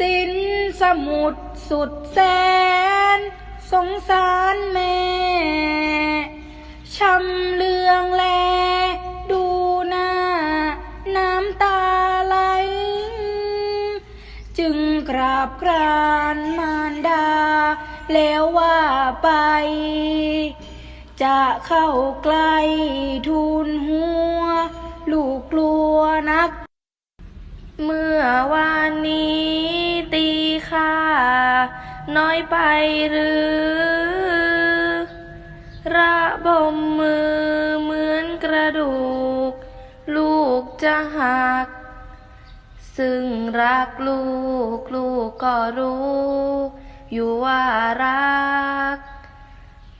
สินสมุดสุดแสน สงสารแม่ช้ำเลืองแล ดูหน้า น้ำตาไหล จึงกราบกรานมารดา แล้วว่าไป จะเข้าใกล้ทูลหัว ลูกกลัวนัก เมื่อวานนี้ น้อยไปหรือ ระบมมือเหมือนกระดูก ลูกจะหัก ซึ่งรักลูกลูกก็รู้ อยู่ว่ารัก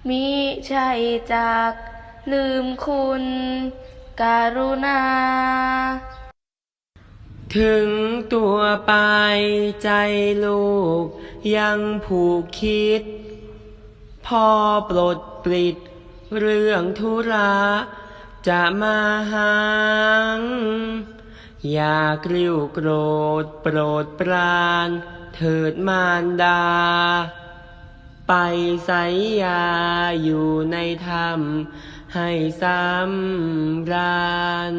มิใช่จากลืมคุณการุณา ถึงตัวไปใจลูก ยังผูกคิด พอปลดปลิด เรื่องธุระจะมาหางอย่ากริ้วโกรธโปรดปรานเถิดมารดา ไปไสยยาอยู่ในธรรมให้สำราญ